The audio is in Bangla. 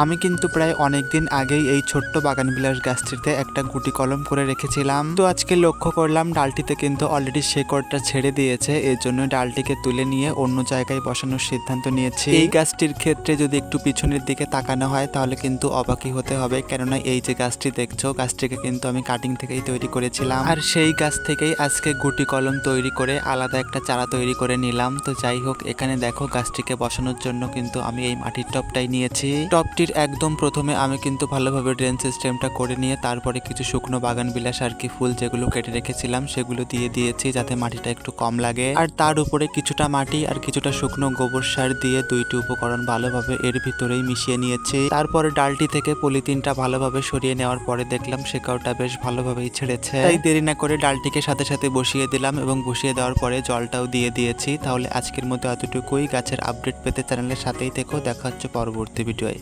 আমি কিন্তু প্রায় অনেক দিন আগেই এই ছোট্ট বাগান বিলাস গাছটিতে একটা গুটি কলম করে রেখেছিলাম। তো আজকে লক্ষ্য করলাম, ডালটিতে কিন্তু অলরেডি শেকড়টা ছেড়ে দিয়েছে। এর জন্য ডালটিকে তুলে নিয়ে অন্য জায়গায় বসানোর সিদ্ধান্ত নিয়েছি। এই গাছটির ক্ষেত্রে যদি একটু পিছনের দিকে তাকানো হয়, তাহলে কিন্তু অবাকই হতে হবে। কেননা এই যে গাছটি দেখছ, গাছটিকে কিন্তু আমি কাটিং থেকেই তৈরি করেছিলাম। আর সেই গাছ থেকেই আজকে গুটি কলম তৈরি করে আলাদা একটা চারা তৈরি করে নিলাম। তো যাই হোক, এখানে দেখো গাছটিকে বসানোর জন্য কিন্তু আমি এই মাটির টপটাই নিয়েছি। টপটির একদম প্রথমে আমি কিন্তু ভালোভাবে ড্রেন সিস্টেমটা করে নিয়ে তারপরে কিছু শুকনো বাগান, বিলাস আর কি ফুল যেগুলো কেটে রেখেছিলাম সেগুলো দিয়ে দিয়েছি যাতে মাটিটা একটু কম লাগে। আর তার উপরে কিছুটা মাটি আর কিছুটা শুকনো গোবর সার দিয়ে দুইটি উপকরণ ভালোভাবে এর ভিতরেই মিশিয়ে নিয়েছি। তারপরে ডালটি থেকে পলিথিনটা ভালোভাবে সরিয়ে নেওয়ার পরে দেখলাম শেকাওটা বেশ ভালোভাবেই ছেড়েছে। তাই দেরি না করে ডালটিকে সাথে সাথে বসিয়ে দিলাম এবং বসিয়ে দেওয়ার পরে জলটাও দিয়ে দিয়েছি। তাহলে আজকের মতো এতটুকুই। গাছের আপডেট পেতে চ্যানেলের সাথেই থেকেও দেখা হচ্ছে পরবর্তী ভিডিওয়।